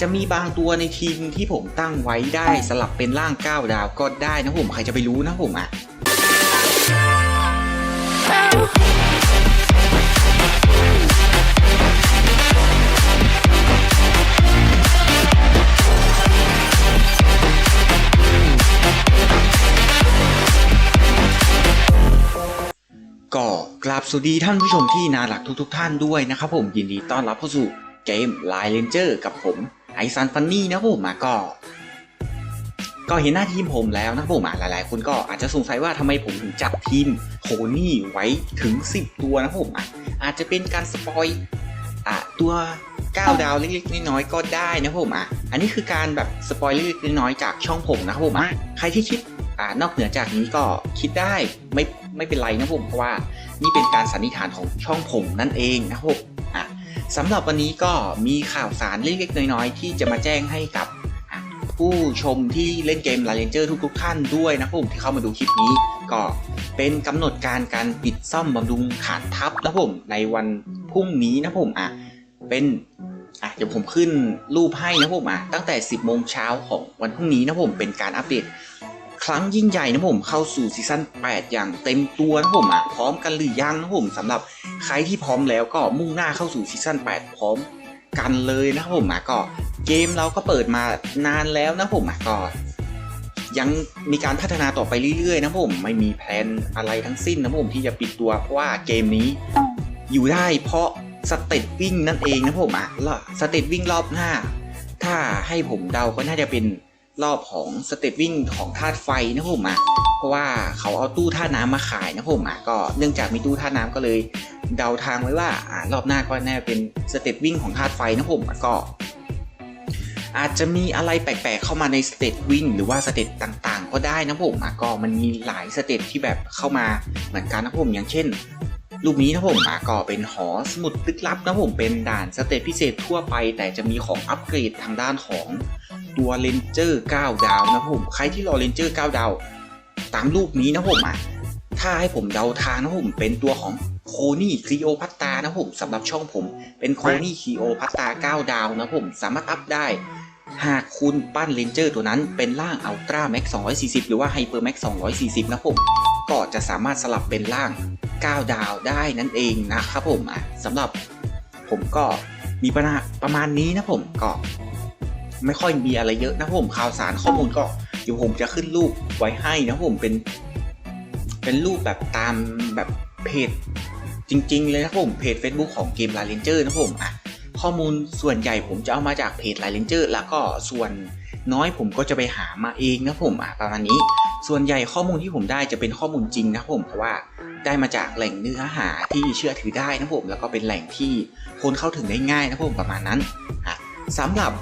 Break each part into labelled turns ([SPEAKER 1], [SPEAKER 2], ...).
[SPEAKER 1] จะมีบางตัวในทีมที่ผมตั้งไว้ได้สลับเป็นร่าง 9 ดาวก็ได้นะผม ใครจะไปรู้นะผมอะก็กราบสวัสดีท่านผู้ชมที่น่ารักทุกๆทท่านด้วยนะครับผมยินดีต้อนรับเข้าสู่เกม Line Ranger กับผม ไอซันฟันนี่นะผมอะก็ ก็เห็นหน้าทีมผมแล้วนะผมอะหลายๆ คนก็อาจจะสงสัยว่าทำไมผมถึงจัดทีมโคนี่ไว้ถึง 10 ตัวนะผมอะอาจจะเป็นการสปอยอะตัว9ดาวเล็กๆน้อยๆก็ได้นะผมอะ อันนี้คือการแบบสปอยเล็กๆน้อยๆจากช่องผมนะครับผมอะใครที่คิดอ่านอกเหนือจากนี้ก็คิดได้ไม่ไม่เป็นไรนะผมเพราะว่านี่เป็นการสันนิษฐานของช่องผมนั่นเองนะครับผมอะ สำหรับวันนี้ก็มีข่าวสารเล็กๆน้อยๆ ที่จะมาแจ้งให้กับผู้ชมที่เล่นเกมลาเลนเจอร์ทุกๆท่านด้วยนะครับผมที่เข้ามาดูคลิปนี้ ก็เป็นกำหนดการการปิดซ่อมบำรุงฐานทัพนะผมในวันพรุ่งนี้นะผมอะเป็นอะเดี๋ยวผมขึ้นรูปให้นะผมอะตั้งแต่ 10โมงเช้าของวันพรุ่งนี้นะผมเป็นการอัปเดต ครั้งยิ่งใหญ่นะผมเข้าสู่ซีซั่น8 อย่างเต็มตัวนะผมอะพร้อมกันหรือยังนะผมสำหรับใครที่พร้อมแล้วก็มุ่งหน้าเข้าสู่ซีซั่น8 พร้อมกันเลยนะครับผมอะก็เกมเราก็เปิดมานานแล้วนะผมอะก็ยังมีการพัฒนาต่อไปเรื่อยๆ นะผมไม่มีแพลนอะไรทั้งสิ้นนะผมที่จะปิดตัวเพราะว่าเกมนี้อยู่ได้เพราะสเตตวิ่งนั่นเองนะผมอะแล้วสเตตวิ่งรอบหน้า ถ้าให้ผมเดาก็น่าจะเป็น รอบของสเตปวิ่งของธาตุไฟนะผมอะเพราะว่าเขาเอาตู้ธาตุน้ำมาขายนะผมอะก็เนื่องจากมีตู้ธาตุน้ำก็เลยเดาทางไว้ว่าอ่ารอบหน้าก็แน่เป็นสเตปวิ่งของธาตุไฟนะผมอะก็ อาจจะมีอะไรแปลกๆเข้ามาในสเตปวิ่งหรือว่าสเตปต่างๆ ก็ได้นะผมอะก็มันมีหลายสเตปที่แบบเข้ามาเหมือนกันนะผมอย่างเช่น ลูกนี้นะผมอะก็เป็นหอสมุดลึกลับนะผมเป็นด่านสเตปพิเศษทั่วไป แต่จะมีของอัปเกรดทางด้านของตัวเลนเจอร์9ดาวนะผมใครที่รอเลนเจอร์9ดาวตามรูปนี้นะผมอะถ้าให้ผมเดาทางนะผมเป็นตัวของโคนี่คลีโอพัตตานะผมสำหรับช่องผม เป็นโคนี่คลีโอพัตตา9ดาวนะผมสามารถอัพได้หากคุณปั้นเลนเจอร์ตัวนั้นเป็นร่างอัลตร้าแม็ก240 หรือว่าไฮเปอร์แม็ก240 นะผม ก็จะสามารถสลับเป็นร่าง 9 ดาวได้นั่นเองนะครับผมอะสำหรับผมก็มีปัญหาประมาณนี้นะผมก็ ไม่ค่อยมีอะไรเยอะนะผมข่าวสารข้อมูลก็เดี๋ยวผมจะขึ้นรูปไว้ให้นะผมเป็นเป็นรูปแบบตามแบบเพจจริง ๆ เลยนะผมเพจ Facebook ของเกม l าเ n นเจอร์นะผมอะข้อมูลส่วนใหญ่ผมจะเอามาจากเพจ l าเ n นเจอร์แล้วก็ส่วนน้อยผมก็จะไปหามาเองนะผมอะประมาณนี้ ส่วนใหญ่ข้อมูลที่ผมได้จะเป็นข้อมูลจริงนะผมเพราะว่าได้มาจากแหล่งเนื้อหาที่เชื่อถือได้นะผมแล้วก็เป็นแหล่งที่คนเข้าถึงได้ง่ายนะผมประมาณนั้นอะสำหรับ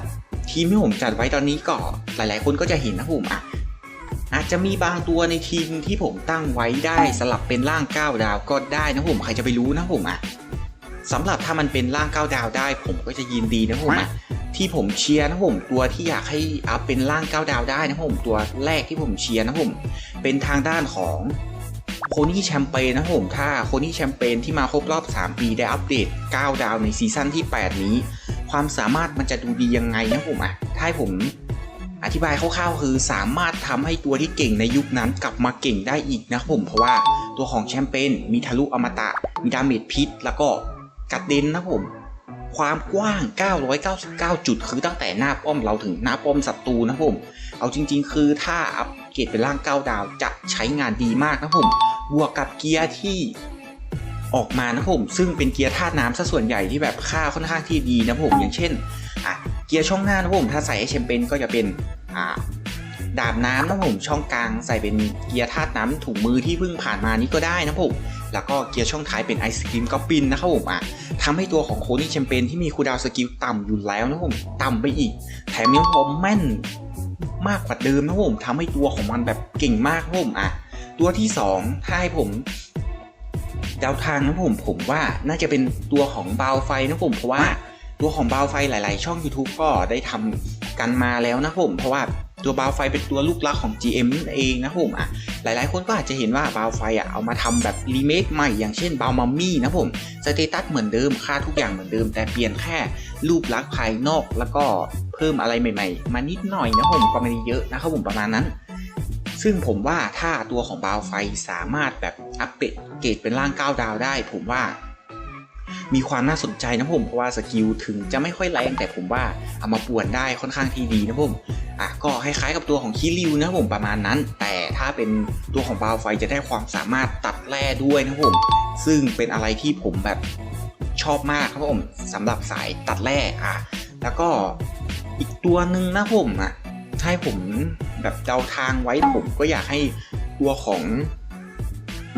[SPEAKER 1] ทีมที่ผมจัดไว้ตอนนี้ก็หลาย ๆ คนก็จะเห็นนะผมอะอาจจะมีบางตัวในทีมที่ผมตั้งไว้ได้สลับเป็นร่าง 9 ดาวก็ได้นะผมใครจะไปรู้นะผมอะสำหรับถ้ามันเป็นร่าง 9 ดาวได้ ผมก็จะยินดีนะผมอะ ที่ผมเชียร์นะผมตัวที่อยากให้อัพเป็นร่าง9ดาวได้นะผมตัวแรกที่ผมเชียร์นะผมเป็นทางด้านของโคนี่แชมเปญนะผมถ้าโคนี่แชมเปญที่มาครบรอบ 3 ปีได้อัปเดต 9 ดาวในซีซั่นที่ 8 นี้ ความสามารถมันจะดูดียังไงนะผมอะถ้าผมอธิบายคร่าวๆคือสามารถทำให้ตัวที่เก่งในยุคนั้นกลับมาเก่งได้อีกนะผมเพราะว่าตัวของแชมเปญมีทะลุอมตะ มีดาเมจพิษ แล้วก็กัดเดนนะผม ความกว้าง 999 จุด คือตั้งแต่หน้าป้อมเราถึงหน้าป้อมศัตรูนะผม เอาจริง ๆ คือถ้าอัปเกรดเป็นร่าง 9 ดาวจะใช้งานดีมากนะผม บวกกับเกียร์ที่ออกมานะผม ซึ่งเป็นเกียร์ธาตุน้ำซะส่วนใหญ่ที่แบบค่าค่อนข้างที่ดีนะผม อย่างเช่นอะเกียร์ช่องหน้านะผม ถ้าใส่แชมเปญก็จะเป็นอ่าดาบน้ำนะผม ช่องกลางใส่เป็นเกียร์ธาตุน้ำถุงมือที่เพิ่งผ่านมานี้ก็ได้นะผม แล้วก็เกียร์ช่องท้ายเป็นไอศครีมก็ปินนะครับผมอะทำให้ตัวของโคนี่แชมเปญที่มีคูดาวสกิลต่ำอยู่แล้วนะผมต่ำไปอีก แถมยังพอแม่นมากกว่าเดิมนะผมทำให้ตัวของมันแบบเก่งมากนะผมอะตัวที่สองถ้าให้ผมดาวทางนะผมผมว่าน่าจะเป็นตัวของบาวไฟนะผมเพราะว่าตัวของบาวไฟหลาย ๆ ช่อง YouTube ก็ได้ทำกันมาแล้วนะผม เพราะว่าตัวบาวไฟเป็นตัวลูกรักของ GM นั่นเองนะผมอะ หลายๆ คนก็อาจจะเห็นว่าบาวไฟอะเอามาทำแบบรีเมคใหม่อย่างเช่นบาวมัมมี่นะผมสเตตัสเหมือนเดิมค่าทุกอย่างเหมือนเดิม แต่เปลี่ยนแค่รูปลักษณ์ภายนอกแล้วก็เพิ่มอะไรใหม่ๆ มานิดหน่อยนะผมก็ไม่ได้เยอะนะครับผมประมาณนั้น ซึ่งผมว่าถ้าตัวของบาวไฟสามารถแบบอัปเดตเกรดเป็นร่าง 9 ดาวได้ ผมว่า มีความน่าสนใจนะผมเพราะว่าสกิลถึงจะไม่ค่อยแรงแต่ผมว่าเอามาป่วนได้ค่อนข้างที่ดีนะผมอะก็คล้ายๆกับตัวของคิริวนะผมประมาณนั้น แต่ถ้าเป็นตัวของบาวไฟจะได้ความสามารถตัดแร่ด้วยนะผมซึ่งเป็นอะไรที่ผมแบบชอบมากครับผมสำหรับสายตัดแร่อะแล้วก็อีกตัวหนึ่งนะผมอะให้ผมแบบเดาทางไว้ผมก็อยากให้ตัวของ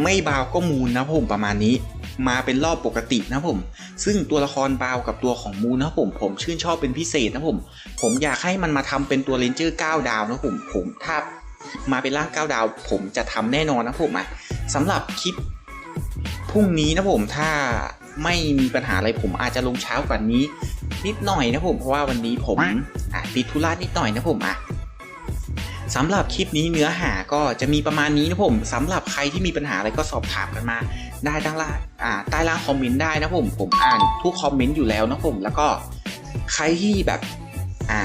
[SPEAKER 1] ไม่บาวก็มูลนะผมประมาณนี้ มาเป็นรอบปกตินะผม ซึ่งตัวละครบาวกับตัวของมูนะผม ผมชื่นชอบเป็นพิเศษนะผม ผมอยากให้มันมาทำเป็นตัวเลนเจอร์9ดาวนะผม ผมถ้ามาเป็นร่าง9ดาว ผมจะทำแน่นอนนะผมอะสำหรับคลิปพรุ่งนี้นะผมถ้าไม่มีปัญหาอะไรผมอาจจะลงเช้ากว่านี้ นิดหน่อยนะผมเพราะว่าวันนี้ผมอะติดธุระนิดหน่อยนะผมอะ สำหรับคลิปนี้เนื้อหาก็จะมีประมาณนี้นะผมสำหรับใครที่มีปัญหาอะไรก็สอบถามกันมา ได้ตั้งล่างอ่าใต้ล่างคอมเมนต์ได้นะผมผมอ่านทุกคอมเมนต์อยู่แล้วนะผมแล้วก็ใครที่แบบอ่า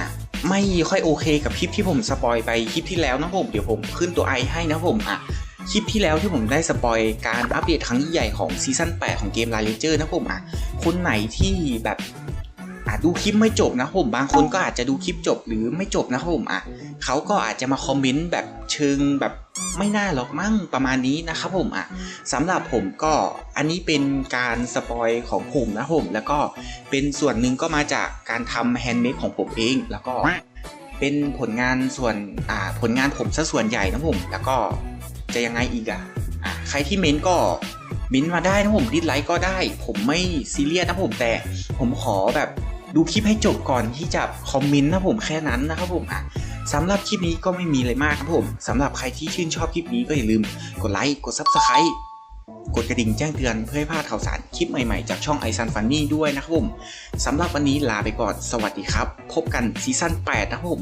[SPEAKER 1] ไม่ค่อยโอเคกับคลิปที่ผมสปอยไปคลิปที่แล้วนะผมเดี๋ยวผมขึ้นตัวไอให้นะผมอะคลิปที่แล้วที่ผมได้สปอยการอัปเดตครั้งใหญ่ของซีซั่น8ของเกม l ล l เจอร์นะผมอะคนไหนที่แบบ อะดูคลิปไม่จบนะผมบางคนก็อาจจะดูคลิปจบหรือไม่จบนะครับผมอะเขาก็อาจจะมาคอมเมนต์แบบเชิงแบบไม่น่าหรอกมั่งประมาณนี้นะครับผมอะสำหรับผมก็อันนี้เป็นการสปอยของผมนะผมแล้วก็เป็นส่วนหนึ่งก็มาจากการทำแฮนด์เมดของผมเองแล้วก็เป็นผลงานส่วนอ่าผลงานผมซะส่วนใหญ่นะผม แล้วก็จะยังไงอีกอะอะใครที่เม้นก็เม้นมาได้นะผมดิสไลค์ก็ได้ ผมไม่ซีเรียสนะผมแต่ผมขอแบบ ดูคลิปให้จบก่อนที่จะคอมเมนต์นะผมแค่นั้นนะครับผมอะสำหรับคลิปนี้ก็ไม่มีอะไรมากครับผมสำหรับใครที่ชื่นชอบคลิปนี้ก็อย่าลืมกดไลค์กดซับสไคร b ์กดกระดิ่งแจ้งเตือนเพื่อให้พลาดข่าวสารคลิปใหม่ๆ จากช่องไอซันฟันนี่ด้วยนะครับผมสำหรับวันนี้ลาไปก่อนสวัสดีครับ พบกันซีซั่น8นะครับผม